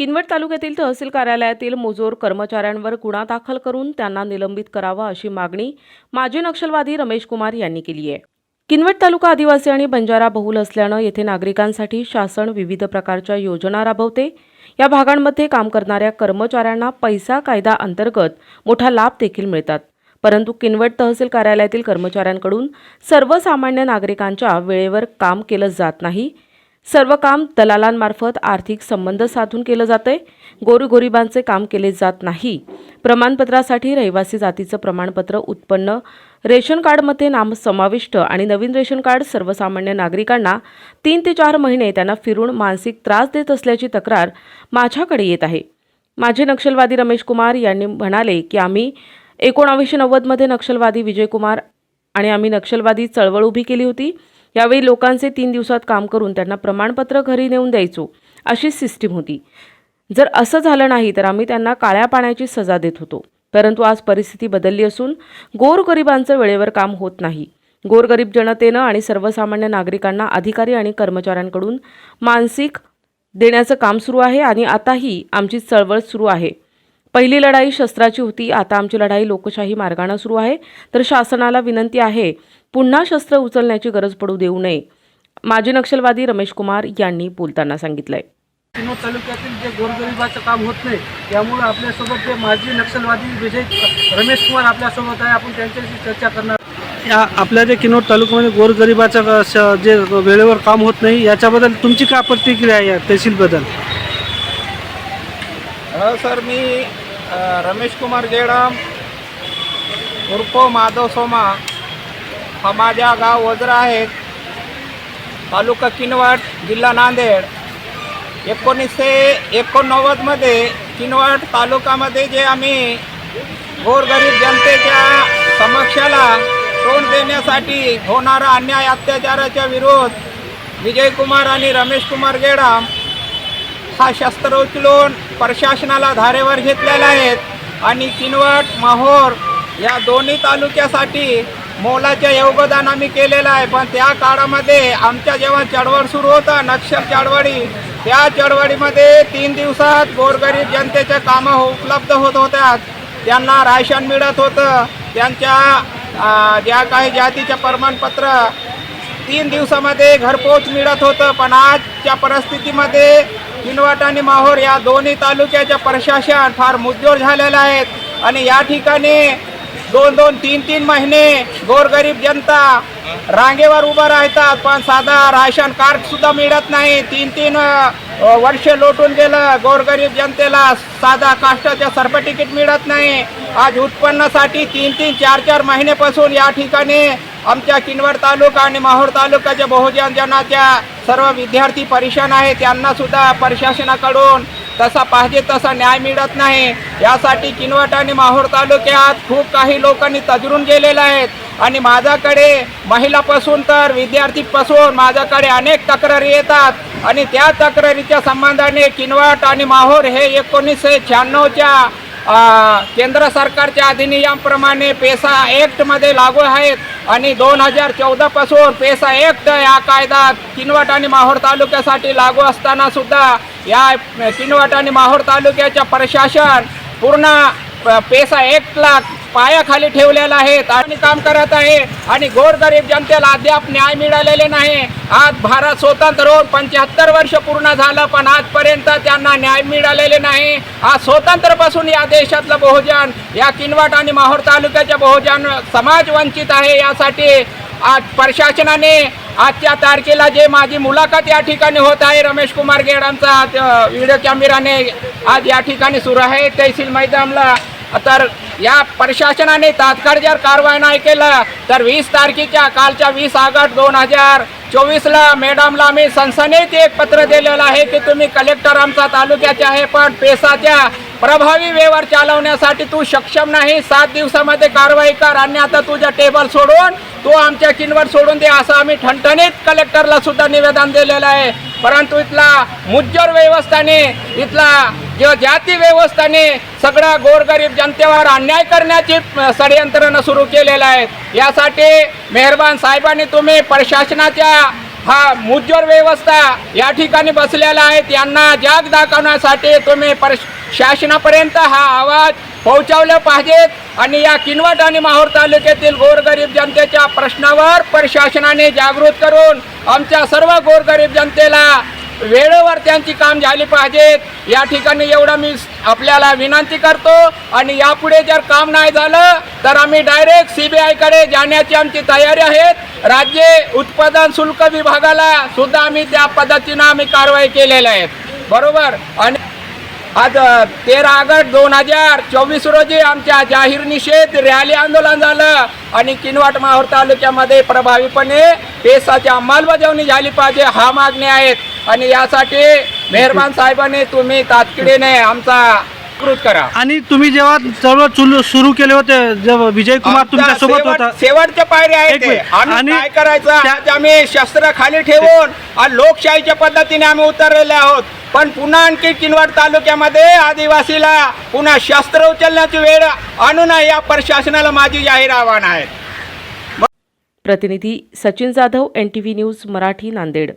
किनवट तालुक्यातील तहसील कार्यालयातील मुजोर कर्मचाऱ्यांवर गुन्हा दाखल करून त्यांना निलंबित करावा अशी मागणी माजी नक्षलवादी रमेश कुमार यांनी केली आहे. किनवट तालुका आदिवासी आणि बंजारा बहुल असल्यानं येथे नागरिकांसाठी शासन विविध प्रकारच्या योजना राबवते. या भागांमध्ये काम करणाऱ्या कर्मचाऱ्यांना पैसा कायदा अंतर्गत मोठा लाभ देखील मिळतात. परंतु किनवट तहसील कार्यालयातील कर्मचाऱ्यांकडून सर्वसामान्य नागरिकांच्या वेळेवर काम केलं जात नाही. सर्व काम दलालांमार्फत आर्थिक संबंध साधून केलं जातंय. गोरगोरिबांचे काम केले जात नाही. प्रमाणपत्रासाठी रहिवासी जातीचं प्रमाणपत्र उत्पन्न रेशन कार्डमध्ये नाम समाविष्ट आणि नवीन रेशन कार्ड सर्वसामान्य नागरिकांना तीन ते चार महिने त्यांना फिरून मानसिक त्रास देत असल्याची तक्रार माझ्याकडे येत आहे. माझे नक्षलवादी रमेश कुमार यांनी म्हणाले की आम्ही एकोणावीसशे नव्वदमध्ये नक्षलवादी विजयकुमार आणि आम्ही नक्षलवादी चळवळ उभी केली होती. यावेळी लोकांचे तीन दिवसात काम करून त्यांना प्रमाणपत्र घरी नेऊन द्यायचो अशी सिस्टीम होती. जर असं झालं नाही तर आम्ही त्यांना काळ्या पाण्याची सजा देत होतो. परंतु आज परिस्थिती बदलली असून गोरगरिबांचं वेळेवर काम होत नाही. गोरगरीब जनतेनं आणि सर्वसामान्य नागरिकांना अधिकारी आणि कर्मचाऱ्यांकडून मानसिक देण्याचं काम सुरू आहे आणि आताही आमची चळवळ सुरू आहे. पहिली लढाई शस्त्राची होती. आता आमची लढाई लोकशाही मार्गाने सुरू आहे. तर शासनाला विनंती आहे पुन्हा शस्त्र उचलण्याची गरज पडू देऊ नये. माजी नक्षलवादी रमेश कुमार यांनी बोलताना सांगितलंय. किनवट तालुक्यातील जे गोरगरिबाचं काम होत नाही त्यामुळे आपल्यासोबत जे माजी नक्षलवादी विजय रमेश कुमार आपल्यासोबत आहे आपण त्यांच्याशी चर्चा करणार या आपल्या जे किनवट तालुक्यामध्ये गोरगरिबाचं जे वेळेवर काम होत नाही याच्याबद्दल तुमची काय प्रतिक्रिया आहे या तहसीलबद्दल? सर मी रमेश कुमार गेडाम उर्फ माधव सोमा हा माझ्या गाव वज्र आहेत तालुका किनवट जिल्हा नांदेड. एकोणीसशे एकोणनव्वदमध्ये किनवट तालुकामध्ये जे आम्ही गोरगरीब जनतेच्या समक्षाला तोंड देण्यासाठी होणारा अन्याय अत्याचाराच्या विरोध विजयकुमार आणि रमेश कुमार गेडाम हा शस्त्र उचलून प्रशासनाला धारेवर घेतलेला आहेत आणि किनवट माहोर या दोन्ही तालुक्यासाठी मोलाचे योगदान आम्ही केलेलं आहे. पण त्या काळामध्ये आमच्या जेव्हा चळवळ सुरू होता नक्षल चळवळी त्या चळवळीमध्ये तीन दिवसात गोरगरीब जनतेच्या कामं उपलब्ध होत होत्या. त्यांना राशन मिळत होतं. त्यांच्या ज्या काही जातीच्या प्रमाणपत्र तीन दिवसामध्ये घरपोच मिळत होतं. पण आजच्या परिस्थितीमध्ये किनवट आणि माहोर या दोन्ही तालुक्याच्या प्रशासन फार मुजोर झालेलं आहेत. आणि या ठिकाणी दोन दोन तीन तीन महिने गोरगरीब जनता रांगेवर उभं राहतात. पण साधा राशन कार्ड सुद्धा मिळत नाही. तीन तीन वर्ष लोटून गेलं गोरगरीब जनतेला. साधा काष्टाच्या सर्प तिकीट मिळत नाही. आज उत्पन्नासाठी तीन तीन चार चार महिन्यापासून या ठिकाणी आमच्या किनवट तालुका आणि माहूर तालुक्याच्या बहुजन जनाच्या सर्व विद्यार्थी परेशान आहे त्यांना सुद्धा प्रशासनाकडून तसा पाहिजे तसा न्याय मिळत नाही. यासाठी किनवट आणि माहूर तालुक्यात खूप काही लोकांनी तजरून गेलेले आहेत. आणि माझ्याकडे महिलापासून तर विद्यार्थीपासून माझ्याकडे अनेक तक्रारी येतात. आणि त्या तक्रारीच्या संबंधाने किनवट आणि माहूर हे एकोणीसशे शहाण्णवच्या केंद्र सरकारच्या अधिनियमाप्रमाणे पेसा ॲक्टमध्ये लागू आहेत. आणि दोन हजार चौदापासून पेसा एक्ट या कायदा किनवट आणि माहोर तालुक्यासाठी लागू असताना सुद्धा या किनवट आणि माहोर तालुक्याच्या प्रशासन पूर्ण प- एक लाख पायाखाली ठेवलेला आहे. आणि काम करत आहे. आणि गोरगरीब जनतेला अद्याप न्याय मिळालेले नाही. आज भारत स्वतंत्र होऊन पंच्याहत्तर वर्ष पूर्ण झालं पण आजपर्यंत त्यांना न्याय मिळालेले नाही. आज स्वतंत्रपासून या देशातलं बहुजन या किनवट आणि माहोर तालुक्याच्या बहुजन समाज वंचित आहे. यासाठी आज प्रशासनाने आजच्या तारखेला जे माझी मुलाखत या ठिकाणी होत आहे रमेश कुमार गेडांचा आज, व्हिडिओ कॅमेराने आज या ठिकाणी सुरू आहे. तहसील मैदानला. तर या प्रशासनाने तात्काळ जर कारवाई नाही केलं तर वीस तारखेच्या कालच्या वीस ऑगस्ट दोन हजार चोवीसला मॅडमला आम्ही संसनेत एक पत्र दिलेलं आहे की तुम्ही कलेक्टर आमचा तालुक्याचे आहे पण पेसाच्या प्रभावी व्यवहार चालवण्यासाठी तू सक्षम नाही. सात दिवसामध्ये कारवाई कर आणि आता तुझ्या टेबल सोडून तू आमच्या किनवर सोडून दे असं आम्ही ठणठणीत कलेक्टरला सुद्धा निवेदन दिलेलं आहे. परंतु इथला मुज्जर व्यवस्थाने इथला किंवा जाती व्यवस्थाने सगळ्या गोरगरीब जनतेवर अन्याय करण्याची षडयंत्रणं सुरू केलेलं आहे. यासाठी मेहरबान साहेबांनी तुम्ही प्रशासनाच्या हा मुज्जर व्यवस्था या ठिकाणी बसलेला आहेत यांना जाग दाखवण्यासाठी तुम्ही पर शासनापर्यंत हा आवाज पोहोचवलं पाहिजेत आणि या किनवट आणि माहूर तालुक्यातील गोरगरीब जनतेच्या प्रश्नावर प्रशासनाने जागृत करून आमच्या सर्व गोरगरीब जनतेला वेळेवर त्यांची काम झाली पाहिजेत या ठिकाणी एवढं मी आपल्याला विनंती करतो. आणि यापुढे जर काम नाही झालं तर आम्ही डायरेक्ट सी बी आयकडे जाण्याची आमची तयारी आहे. राज्य उत्पादन शुल्क विभागाला सुद्धा आम्ही त्या पद्धतीनं आम्ही कारवाई केलेल्या आहेत बरोबर? आणि आज तेरा ऑगस्ट दोन हजार चोवीस रोजी आमच्या जाहीर निषेध रॅली आंदोलन झालं आणि किनवाट माहूर तालुक्यामध्ये प्रभावीपणे पेसाची अंमलबजावणी झाली पाहिजे हा मागणी आहेत आणि यासाठी मेहरबान साहेबांनी तुम्ही तातडीने आमचा कृत करा. आणि तुम्ही जेव्हा चळवळ चुल सुरू केले होते जेव्हा विजय कुमार तुमच्यासोबत होता. शेवटच्या पायरी एक आहेत आणि काय करायचं? आम्ही शस्त्र खाली ठेवून आणि लोकशाहीच्या पद्धतीने आम्ही उतरलेले आहोत. पण पुन्हा आणखी किनवट तालुक्यामध्ये आदिवासीला पुन्हा शस्त्र उचलण्याची वेळ आणू नये या प्रशासनाला माझी जाहीर आव्हान आहे. प्रतिनिधी Sachin Jadhav N T V news Marathi Nanded.